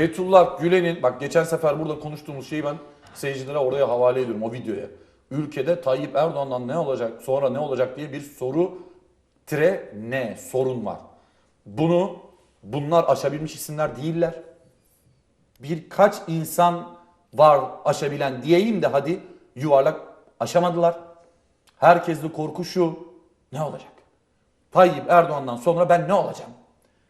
Fethullah Gülen'in bak geçen sefer burada konuştuğumuz şeyi ben seyircilere oraya havale ediyorum o videoya. Ülkede Tayyip Erdoğan'dan ne olacak sonra ne olacak diye bir soru tire ne sorun var. Bunu bunlar aşabilmiş isimler değiller. Birkaç insan var aşabilen diyeyim de hadi yuvarlak aşamadılar. Herkeste korku şu ne olacak? Tayyip Erdoğan'dan sonra ben ne olacağım?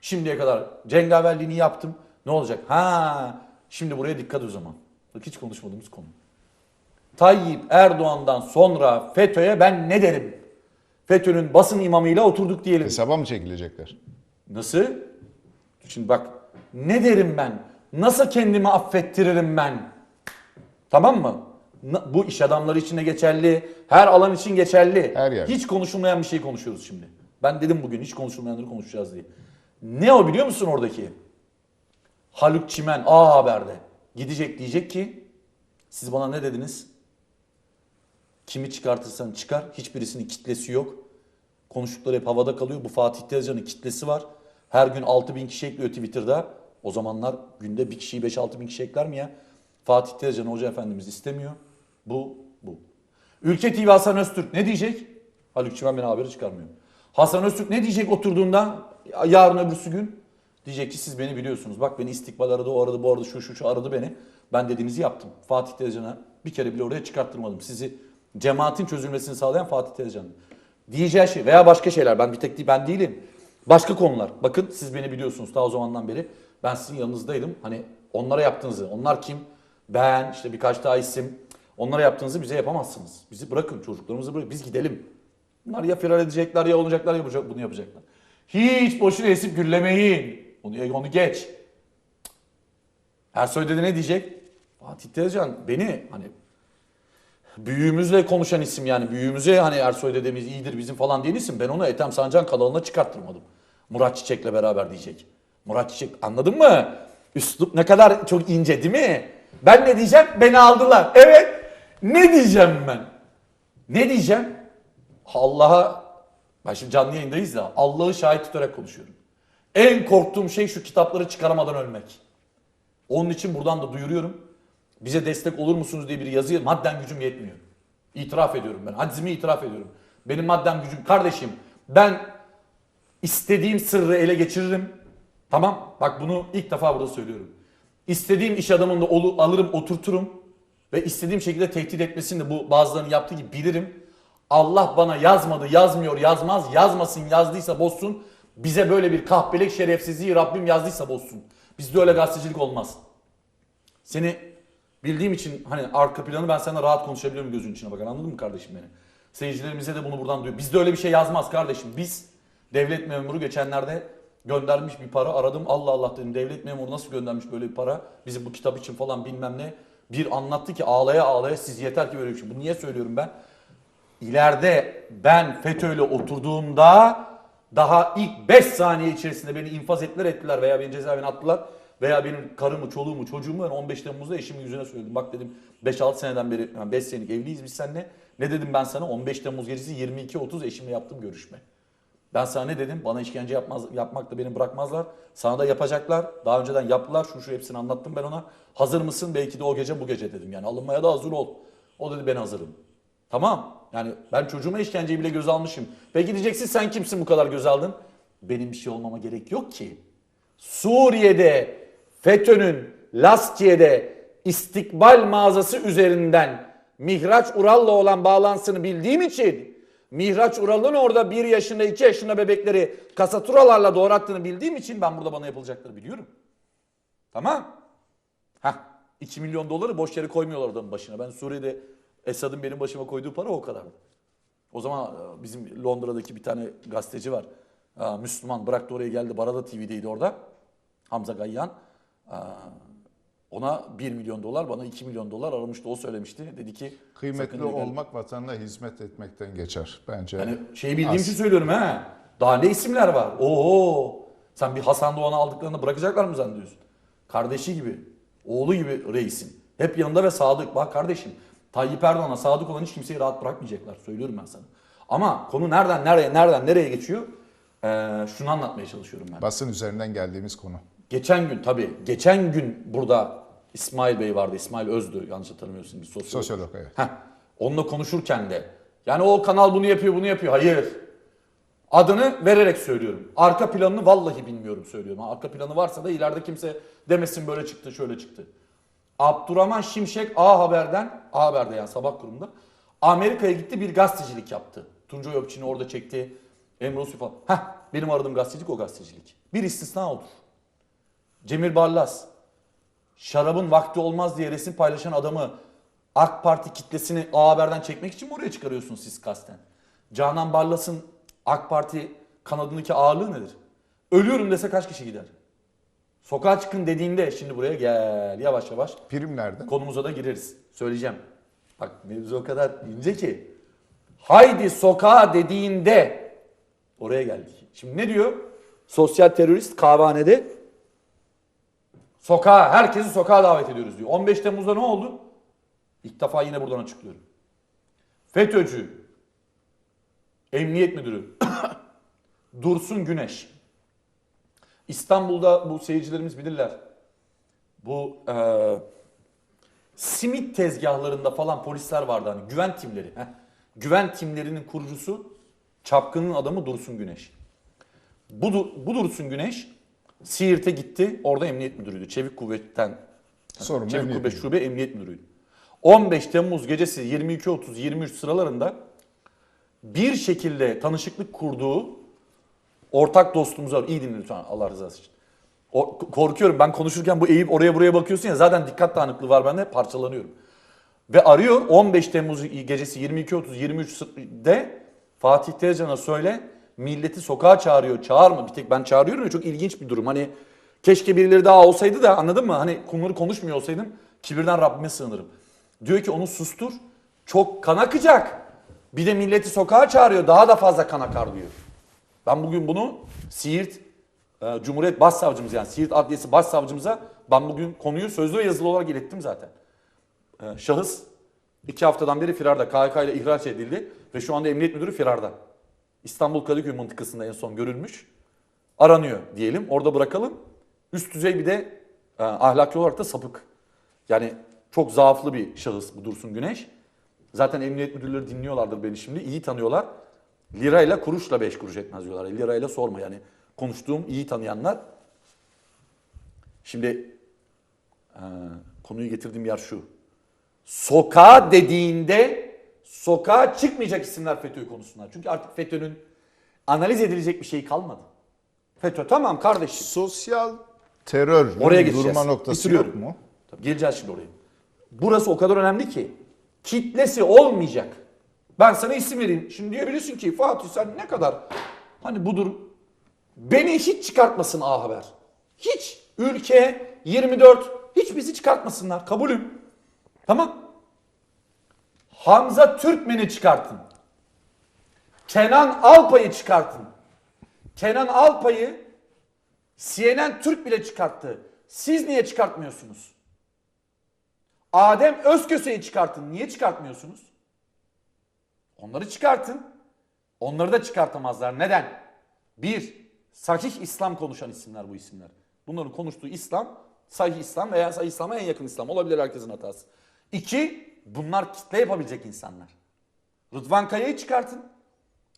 Şimdiye kadar cengaverliğini yaptım. Ne olacak? Ha, şimdi buraya dikkat o zaman. Bak hiç konuşmadığımız konu. Tayyip Erdoğan'dan sonra FETÖ'ye ben ne derim? FETÖ'nün basın imamıyla oturduk diyelim. Hesaba mı çekilecekler? Nasıl? Şimdi bak ne derim ben? Nasıl kendimi affettiririm ben? Tamam mı? Bu iş adamları için de geçerli. Her alan için geçerli. Her yer. Hiç konuşulmayan bir şey konuşuyoruz şimdi. Ben dedim bugün hiç konuşulmayanları konuşacağız diye. Ne o biliyor musun oradaki? Haluk Çimen A Haber'de gidecek diyecek ki siz bana ne dediniz? Kimi çıkartırsan çıkar. Hiçbirisinin kitlesi yok. Konuştukları hep havada kalıyor. Bu Fatih Tezcan'ın kitlesi var. Her gün 6 bin kişi ekliyor Twitter'da. O zamanlar günde bir kişiyi 5-6 bin kişi ekler mi ya? Fatih Tezcan Hoca Efendimiz istemiyor. Bu, bu. Ülke TV Hasan Öztürk ne diyecek? Haluk Çimen beni haberi çıkarmıyor. Hasan Öztürk ne diyecek oturduğunda yarın öbürsü gün? Diyecek ki siz beni biliyorsunuz. Bak beni istikbal aradı, o aradı, bu aradı, şu şu şu aradı beni. Ben dediğinizi yaptım. Fatih Tezcan'a bir kere bile oraya çıkarttırmadım. Sizi cemaatin çözülmesini sağlayan Fatih Tezcan. Diyeceği şey veya başka şeyler. Ben bir tek değil, ben değilim. Başka konular. Bakın siz beni biliyorsunuz daha o zamandan beri. Ben sizin yanınızdaydım. Hani onlara yaptığınızı. Onlar kim? Ben işte birkaç daha isim. Onlara yaptığınızı bize yapamazsınız. Bizi bırakın çocuklarımızı bırakın. Biz gidelim. Bunlar ya firar edecekler ya olacaklar ya bunu yapacaklar. Hiç boşuna esip gürlemeyin. Onu, onu geç. Ersoy dedi ne diyecek? Fatih Tezcan beni hani büyüğümüzle konuşan isim yani büyüğümüze hani Ersoy dedemiz iyidir bizim falan diyen isim. Ben onu Ethem Sancan kanalına çıkarttırmadım. Murat Çiçek'le beraber diyecek. Murat Çiçek anladın mı? Üslup ne kadar çok ince değil mi? Ben ne diyeceğim? Beni aldılar. Evet. Ne diyeceğim ben? Ne diyeceğim? Allah'a ben şimdi canlı yayındayız ya Allah'ı şahit tutarak konuşuyorum. En korktuğum şey şu kitapları çıkaramadan ölmek. Onun için buradan da duyuruyorum. Bize destek olur musunuz diye bir yazı madden gücüm yetmiyor. İtiraf ediyorum ben. Haczimi itiraf ediyorum. Benim madden gücüm kardeşim ben istediğim sırrı ele geçiririm. Tamam bak bunu ilk defa burada söylüyorum. İstediğim iş adamını da olu- alırım oturturum. Ve istediğim şekilde tehdit etmesini de bu bazılarının yaptığı gibi bilirim. Allah bana yazmadı, yazmıyor, yazmaz, yazmasın, yazdıysa bozsun. Bize böyle bir kahpelik şerefsizliği Rabbim yazdıysa bozsun. Bizde öyle gazetecilik olmaz. Seni bildiğim için hani arka planı ben seninle rahat konuşabiliyorum gözün içine bakar anladın mı kardeşim beni? Seyircilerimize de bunu buradan duyuyor. Bizde öyle bir şey yazmaz kardeşim. Biz devlet memuru geçenlerde göndermiş bir para aradım. Allah Allah dedim devlet memuru nasıl göndermiş böyle bir para? Bizim bu kitap için falan bilmem ne. Bir anlattı ki ağlaya ağlaya siz yeter ki böyle bir şey. Bunu niye söylüyorum ben? İleride ben FETÖ'yle oturduğumda daha ilk 5 saniye içerisinde beni infaz ettiler ettiler veya beni cezaevine attılar veya benim karımı, çoluğumu, çocuğumu ben 15 Temmuz'da eşimin yüzüne söyledim. Bak dedim 5-6 seneden beri, yani 5 senelik evliyiz biz seninle. Ne dedim ben sana? 15 Temmuz gecesi 22.30 eşimle yaptığım görüşme. Ben sana ne dedim? Bana işkence yapmaz, yapmak da beni bırakmazlar. Sana da yapacaklar. Daha önceden yaptılar. Şu şu hepsini anlattım ben ona. Hazır mısın? Belki de o gece bu gece dedim. Yani alınmaya da hazır ol. O dedi ben hazırım. Tamam. Yani ben çocuğuma işkenceyi bile göz almışım. Peki diyeceksin sen kimsin bu kadar göz aldın? Benim bir şey olmama gerek yok ki. Suriye'de FETÖ'nün Laskiye'de istikbal mağazası üzerinden Mihraç Ural'la olan bağlantısını bildiğim için Mihraç Ural'ın orada bir yaşında iki yaşında bebekleri kasaturalarla doğrattığını bildiğim için ben burada bana yapılacakları biliyorum. Tamam. Heh, 2 milyon doları boş yere koymuyorlar adamın başına. Ben Suriye'de Esad'ın benim başıma koyduğu para o kadardı. O zaman e, bizim Londra'daki bir tane gazeteci var. Aa, Müslüman bıraktı oraya geldi. Barada TV'deydi orada. Hamza Gayyan. Aa, Ona 1 milyon dolar bana 2 milyon dolar aramıştı. O söylemişti. Dedi ki Kıymetli olmak vatanına hizmet etmekten geçer bence. Yani şey bildiğim için söylüyorum ha. Daha ne isimler var? Oo. Sen bir Hasan Doğan'ı aldıklarını bırakacaklar mı zannediyorsun? Kardeşi gibi, oğlu gibi reisin. Hep yanında ve sadık. Bak kardeşim Tayyip Erdoğan'a sadık olan hiç kimseyi rahat bırakmayacaklar. Söylüyorum ben sana. Ama konu nereden nereye nereden nereye geçiyor? Ee, şunu anlatmaya çalışıyorum ben. Basın üzerinden geldiğimiz konu. Geçen gün tabii, geçen gün burada İsmail Bey vardı. İsmail Özdü yanlış hatırlamıyorsun bir sosyolog. Sosyolog evet. Heh, onunla konuşurken de yani o kanal bunu yapıyor bunu yapıyor. Hayır. Adını vererek söylüyorum. Arka planını vallahi bilmiyorum söylüyorum. Arka planı varsa da ileride kimse demesin böyle çıktı şöyle çıktı. Abdurrahman Şimşek A Haber'den, A Haber'de yani sabah kurumunda Amerika'ya gitti bir gazetecilik yaptı. Tuncay Öpçin'i orada çekti. Emre Uslu falan. Heh, benim aradığım gazetecilik o gazetecilik. Bir istisna olur. Cemil Barlas, şarabın vakti olmaz diye resim paylaşan adamı AK Parti kitlesini A Haber'den çekmek için mi oraya çıkarıyorsunuz siz kasten? Canan Barlas'ın AK Parti kanadındaki ağırlığı nedir? Ölüyorum dese kaç kişi gider? Sokağa çıkın dediğinde şimdi buraya gel yavaş yavaş Prim nerede? konumuza da gireriz. Söyleyeceğim. Bak mevzu o kadar ince ki. Haydi sokağa dediğinde oraya geldik. Şimdi ne diyor? Sosyal terörist kahvehanede sokağa, herkesi sokağa davet ediyoruz diyor. 15 Temmuz'da ne oldu? İlk defa yine buradan açıklıyorum. FETÖ'cü, emniyet müdürü Dursun Güneş. İstanbul'da bu seyircilerimiz bilirler. Bu eee simit tezgahlarında falan polisler vardı hani güven timleri. Heh. Güven timlerinin kurucusu çapkının adamı Dursun Güneş. Bu, bu Dursun Güneş Siirt'e gitti. Orada emniyet müdürüydü. Çevik Kuvvet'ten Sorun Çevik emniyet Kuvvet. Şube Emniyet Müdürü'ydü. 15 Temmuz gecesi 22.30-23 sıralarında bir şekilde tanışıklık kurduğu ortak dostumuz var. İyi dinle lütfen Allah rızası için. O, korkuyorum ben konuşurken bu eğip oraya buraya bakıyorsun ya zaten dikkat dağınıklığı var bende parçalanıyorum. Ve arıyor 15 Temmuz gecesi 22.30-23'de Fatih Tezcan'a söyle milleti sokağa çağırıyor. Çağırma bir tek ben çağırıyorum ya çok ilginç bir durum. Hani keşke birileri daha olsaydı da anladın mı? Hani konuları konuşmuyor olsaydım kibirden Rabbime sığınırım. Diyor ki onu sustur çok kan akacak. Bir de milleti sokağa çağırıyor daha da fazla kan akar diyor. Ben bugün bunu Siirt e, Cumhuriyet Başsavcımız yani Siirt Adliyesi Başsavcımıza ben bugün konuyu sözlü ve yazılı olarak ilettim zaten. E, şahıs iki haftadan beri firarda KHK ile ihraç edildi ve şu anda emniyet müdürü firarda. İstanbul Kadıköy mıntıkasında en son görülmüş. Aranıyor diyelim orada bırakalım. Üst düzey bir de e, ahlaki olarak da sapık. Yani çok zaaflı bir şahıs bu Dursun Güneş. Zaten emniyet müdürleri dinliyorlardır beni şimdi. iyi tanıyorlar. Lirayla kuruşla beş kuruş etmez diyorlar. Lirayla sorma yani. Konuştuğum iyi tanıyanlar. Şimdi e, konuyu getirdiğim yer şu. Sokağa dediğinde sokağa çıkmayacak isimler FETÖ konusundan. Çünkü artık FETÖ'nün analiz edilecek bir şey kalmadı. FETÖ tamam kardeşim. Sosyal terör Oraya geçeceğiz. durma noktası yok Bitiriyorum. mu? Tabii geleceğiz şimdi oraya. Burası o kadar önemli ki kitlesi olmayacak. Ben sana isim vereyim. Şimdi diyebilirsin ki Fatih sen ne kadar hani budur beni hiç çıkartmasın A Haber. Hiç. Ülke 24 hiç bizi çıkartmasınlar. Kabulüm. Tamam. Hamza Türkmen'i çıkartın. Kenan Alpay'ı çıkartın. Kenan Alpay'ı CNN Türk bile çıkarttı. Siz niye çıkartmıyorsunuz? Adem Özköse'yi çıkartın. Niye çıkartmıyorsunuz? Onları çıkartın. Onları da çıkartamazlar. Neden? Bir, sahih İslam konuşan isimler bu isimler. Bunların konuştuğu İslam, sahih İslam veya sahih İslam'a en yakın İslam. Olabilir herkesin hatası. İki, bunlar kitle yapabilecek insanlar. Rıdvan Kaya'yı çıkartın.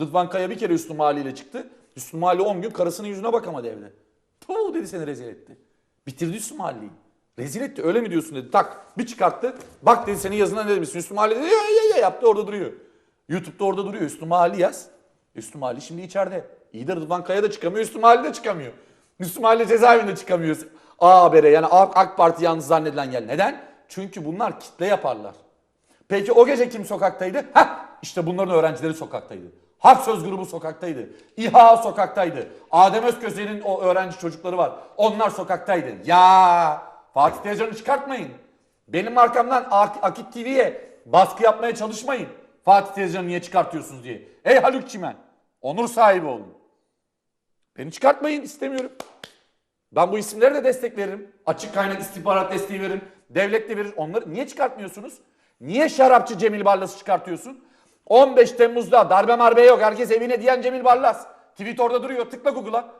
Rıdvan Kaya bir kere Üstü Mali ile çıktı. Üstü Mali 10 gün karısının yüzüne bakamadı evde. Tuh dedi seni rezil etti. Bitirdi Üstü Mali'yi. Rezil etti öyle mi diyorsun dedi. Tak bir çıkarttı. Bak dedi senin yazına ne demişsin. Üstü Mali dedi ya ya ya yaptı orada duruyor. Youtube'da orada duruyor. Üstü Mali yaz. Üstü Mali şimdi içeride. İyi de Rıdvan Kaya da çıkamıyor. Üstü Mali de çıkamıyor. Üstü Mali cezaevinde çıkamıyor. A Haber'e yani AK Parti yalnız zannedilen yer. Neden? Çünkü bunlar kitle yaparlar. Peki o gece kim sokaktaydı? Heh, işte bunların öğrencileri sokaktaydı. Hak Söz grubu sokaktaydı. İHA sokaktaydı. Adem Özköse'nin o öğrenci çocukları var. Onlar sokaktaydı. Ya Fatih Tezcan'ı çıkartmayın. Benim arkamdan Ak- Akit TV'ye baskı yapmaya çalışmayın. Fatih Tezcan'ı niye çıkartıyorsunuz diye. Ey Haluk Çimen. Onur sahibi olun. Beni çıkartmayın istemiyorum. Ben bu isimlere de destek veririm. Açık kaynak istihbarat desteği veririm. Devlet de verir. Onları niye çıkartmıyorsunuz? Niye şarapçı Cemil Barlas'ı çıkartıyorsun? 15 Temmuz'da darbe marbe yok. Herkes evine diyen Cemil Barlas. Tweet orada duruyor. Tıkla Google'a.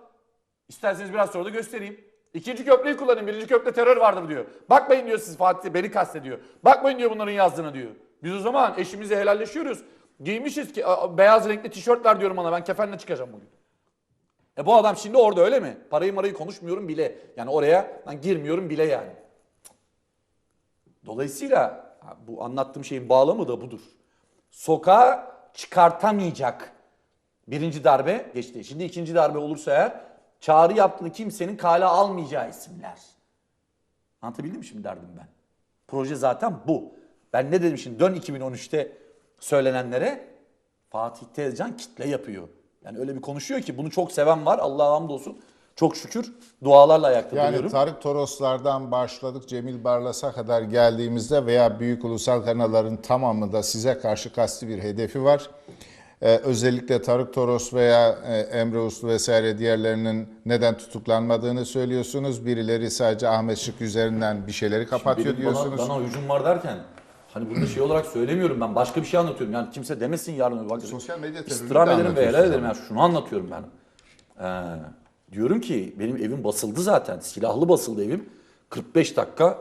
İsterseniz biraz sonra da göstereyim. İkinci köprüyü kullanın. Birinci köprüde terör vardır diyor. Bakmayın diyor siz Fatih beni kastediyor. Bakmayın diyor bunların yazdığına diyor. Biz o zaman eşimize helalleşiyoruz. Giymişiz ki beyaz renkli tişört ver diyorum ona ben kefenle çıkacağım bugün. E bu adam şimdi orada öyle mi? Parayı marayı konuşmuyorum bile. Yani oraya ben girmiyorum bile yani. Dolayısıyla bu anlattığım şeyin bağlamı da budur. Sokağa çıkartamayacak birinci darbe geçti. Şimdi ikinci darbe olursa eğer çağrı yaptığını kimsenin kale almayacağı isimler. Anlatabildim mi şimdi derdim ben? Proje zaten bu. Ben ne dedim şimdi dön 2013'te söylenenlere Fatih Tezcan kitle yapıyor. Yani öyle bir konuşuyor ki bunu çok seven var Allah'a hamdolsun. Çok şükür dualarla ayakta Yani duruyorum. Tarık Toroslardan başladık Cemil Barlas'a kadar geldiğimizde veya büyük ulusal kanalların tamamında size karşı kasti bir hedefi var. Ee, özellikle Tarık Toros veya e, Emre Uslu vesaire diğerlerinin neden tutuklanmadığını söylüyorsunuz. Birileri sadece Ahmet Şık üzerinden bir şeyleri kapatıyor diyorsunuz. Bana, bana hücum var derken hani burada şey olarak söylemiyorum ben başka bir şey anlatıyorum. Yani kimse demesin yarın bak. Sosyal medya İstirham de ederim ve helal ederim. Yani şunu anlatıyorum ben. Ee, diyorum ki benim evim basıldı zaten. Silahlı basıldı evim. 45 dakika.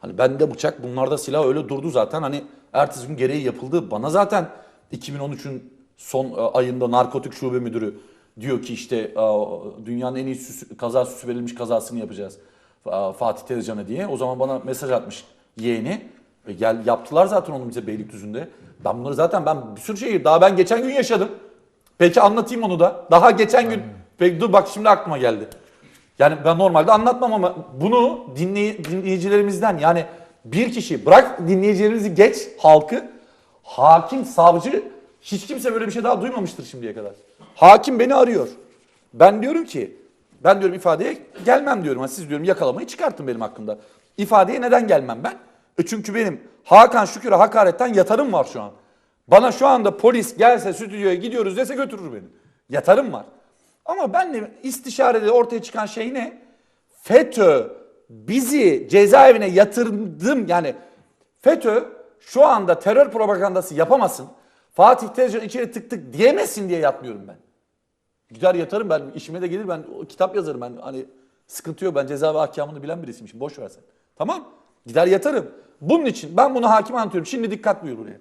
Hani bende bıçak bunlarda silah öyle durdu zaten. Hani ertesi gün gereği yapıldı. Bana zaten 2013'ün son e, ayında narkotik şube müdürü diyor ki işte e, dünyanın en iyi süsü- kaza süsü verilmiş kazasını yapacağız. e, Fatih Tezcan'a diye. O zaman bana mesaj atmış yeğeni. E, gel yaptılar zaten onu bize Beylikdüzü'nde. Ben bunları zaten ben bir sürü şey daha ben geçen gün yaşadım. Peki anlatayım onu da. Daha geçen gün peki dur bak şimdi aklıma geldi. Yani ben normalde anlatmam ama bunu dinley- dinleyicilerimizden yani bir kişi bırak dinleyicilerimizi geç halkı hakim savcı hiç kimse böyle bir şey daha duymamıştır şimdiye kadar. Hakim beni arıyor. Ben diyorum ki ben diyorum ifadeye gelmem diyorum. Ha, siz diyorum yakalamayı çıkartın benim hakkımda. İfadeye neden gelmem ben? E çünkü benim Hakan Şükür'e hakaretten yatarım var şu an. Bana şu anda polis gelse stüdyoya gidiyoruz dese götürür beni. Yatarım var. Ama benle istişarede ortaya çıkan şey ne? FETÖ bizi cezaevine yatırdım yani FETÖ şu anda terör propagandası yapamasın. Fatih Tezcan içeri tık tık diyemesin diye yatmıyorum ben. Gider yatarım ben işime de gelir ben kitap yazarım ben hani sıkıntı yok ben ceza ve ahkamını bilen birisiymişim boş ver sen. Tamam gider yatarım. Bunun için ben bunu hakime anlatıyorum şimdi dikkat buyur buraya.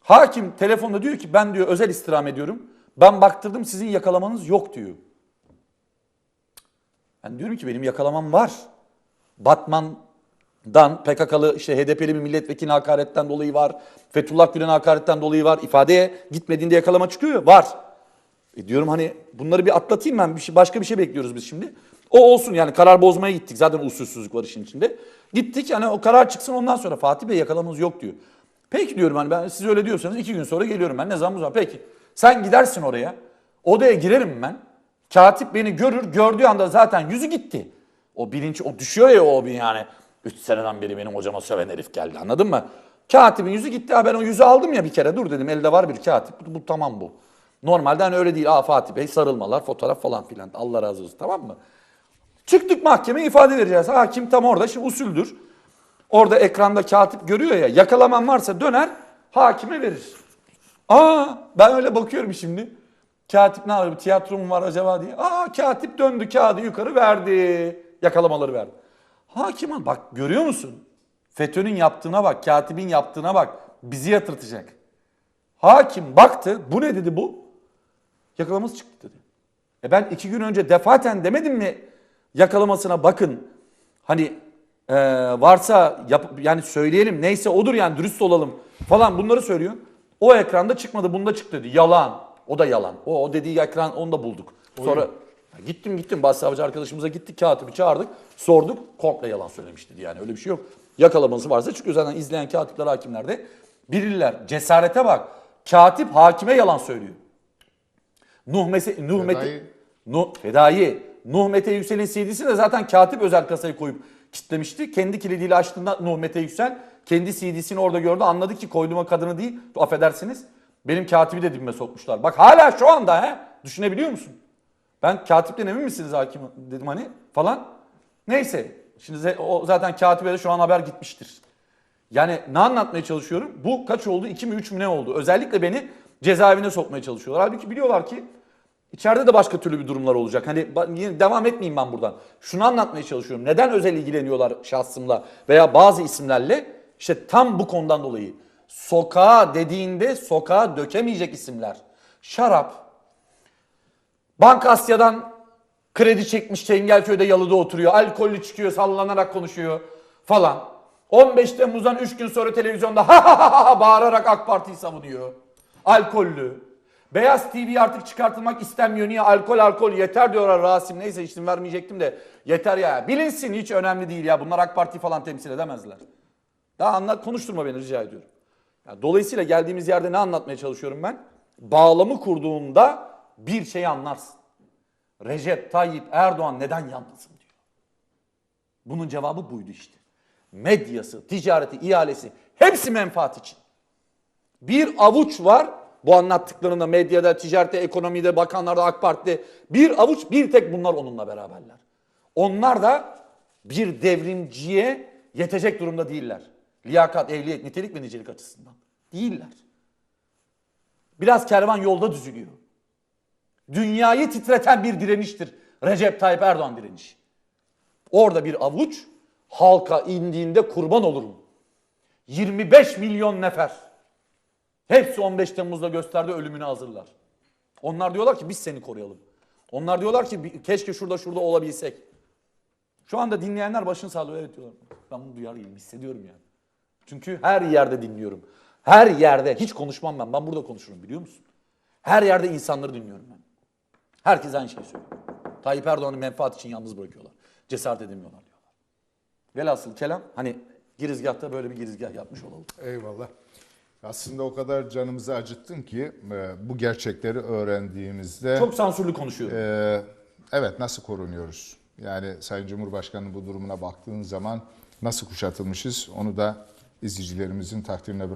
Hakim telefonda diyor ki ben diyor özel istirham ediyorum. Ben baktırdım sizin yakalamanız yok diyor. Ben diyorum ki benim yakalamam var. Batman'dan PKK'lı işte HDP'li bir milletvekili hakaretten dolayı var. Fethullah Gülen hakaretten dolayı var. İfadeye gitmediğinde yakalama çıkıyor var. E diyorum hani bunları bir atlatayım ben bir şey, başka bir şey bekliyoruz biz şimdi. O olsun yani karar bozmaya gittik. Zaten usulsüzlük var işin içinde. Gittik yani o karar çıksın ondan sonra Fatih Bey yakalamamız yok diyor. Peki diyorum hani ben siz öyle diyorsanız iki gün sonra geliyorum ben ne zaman zaman. Peki sen gidersin oraya. Odaya girerim ben. Katip beni görür. Gördüğü anda zaten yüzü gitti. O bilinç o düşüyor ya o bir yani. Üç seneden beri benim hocama söven herif geldi anladın mı? Katibin yüzü gitti. Ha ben o yüzü aldım ya bir kere dur dedim elde var bir katip. Bu, bu tamam bu. Normalde hani öyle değil. Aa Fatih Bey sarılmalar fotoğraf falan filan. Allah razı olsun tamam mı? Çıktık mahkemeye ifade vereceğiz. Hakim tam orada şimdi usuldür. Orada ekranda katip görüyor ya yakalaman varsa döner hakime verir. Aa ben öyle bakıyorum şimdi. Katip ne yapıyor? Tiyatro mu var acaba diye. Aa katip döndü kağıdı yukarı verdi. Yakalamaları verdi. Hakim bak görüyor musun? FETÖ'nün yaptığına bak, katibin yaptığına bak. Bizi yatırtacak. Hakim baktı. Bu ne dedi bu? Yakalamamız çıktı dedi. E ben iki gün önce defaten demedim mi yakalamasına bakın. Hani e, varsa yap, yani söyleyelim neyse odur yani dürüst olalım falan bunları söylüyor. O ekranda çıkmadı bunda çıktı dedi. Yalan. O da yalan. O, o dediği ekran onu da bulduk. Sonra gittim gittim başsavcı arkadaşımıza gittik katibi çağırdık sorduk komple yalan söylemiş dedi yani öyle bir şey yok. Yakalaması varsa çıkıyor zaten izleyen katipler hakimler de bilirler. Cesarete bak. Katip hakime yalan söylüyor. Nuh, Mese, Nuh Fedai. Nuh, Fedai. Nuh Mete Yüksel'in CD'sini de zaten katip özel kasayı koyup kitlemişti. Kendi kilidiyle açtığında Nuh Mete Yüksel kendi CD'sini orada gördü. Anladı ki koyduğuma kadını değil. Affedersiniz. Benim katibi de dibime sokmuşlar. Bak hala şu anda he. Düşünebiliyor musun? Ben katipten emin misiniz hakim dedim hani falan. Neyse. Şimdi o zaten katibe de şu an haber gitmiştir. Yani ne anlatmaya çalışıyorum? Bu kaç oldu? 2 mi 3 mü ne oldu? Özellikle beni cezaevine sokmaya çalışıyorlar. Halbuki biliyorlar ki İçeride de başka türlü bir durumlar olacak. Hani devam etmeyeyim ben buradan. Şunu anlatmaya çalışıyorum. Neden özel ilgileniyorlar şahsımla veya bazı isimlerle? İşte tam bu konudan dolayı. Sokağa dediğinde sokağa dökemeyecek isimler. Şarap, Bank Asya'dan kredi çekmiş Çengelköy'de yalıda oturuyor. Alkollü çıkıyor sallanarak konuşuyor falan. 15 Temmuz'dan 3 gün sonra televizyonda ha ha ha ha bağırarak AK Parti'yi savunuyor. Alkollü. Beyaz TV artık çıkartılmak istenmiyor. Niye? Alkol alkol yeter diyorlar Rasim. Neyse isim vermeyecektim de yeter ya. Bilinsin hiç önemli değil ya. Bunlar AK Parti falan temsil edemezler. Daha anlat konuşturma beni rica ediyorum. Ya dolayısıyla geldiğimiz yerde ne anlatmaya çalışıyorum ben? Bağlamı kurduğunda bir şeyi anlarsın. Recep Tayyip Erdoğan neden yalnızım diyor. Bunun cevabı buydu işte. Medyası, ticareti, ihalesi hepsi menfaat için. Bir avuç var bu anlattıklarında medyada, ticarette, ekonomide, bakanlarda, AK Parti'de bir avuç bir tek bunlar onunla beraberler. Onlar da bir devrimciye yetecek durumda değiller. Liyakat, ehliyet, nitelik ve nicelik açısından. Değiller. Biraz kervan yolda düzülüyor. Dünyayı titreten bir direniştir. Recep Tayyip Erdoğan direnişi. Orada bir avuç halka indiğinde kurban olurum. 25 milyon nefer. Hepsi 15 Temmuz'da gösterdi ölümünü hazırlar. Onlar diyorlar ki biz seni koruyalım. Onlar diyorlar ki "Bir- keşke şurada şurada olabilsek. Şu anda dinleyenler başını sağlıyor evet diyorlar. Ben bunu duyar hissediyorum yani. Çünkü her yerde dinliyorum. Her yerde hiç konuşmam ben. Ben burada konuşurum biliyor musun? Her yerde insanları dinliyorum ben. Herkes aynı şeyi söylüyor. Tayyip Erdoğan'ı menfaat için yalnız bırakıyorlar. Cesaret edemiyorlar diyorlar. Velhasıl kelam hani girizgahta böyle bir girizgah yapmış olalım. Eyvallah. Aslında o kadar canımızı acıttın ki e, bu gerçekleri öğrendiğimizde Çok sansürlü konuşuyorum. e, evet nasıl korunuyoruz? Yani Sayın Cumhurbaşkanı'nın bu durumuna baktığın zaman nasıl kuşatılmışız onu da izleyicilerimizin takdirine bırakıyorum.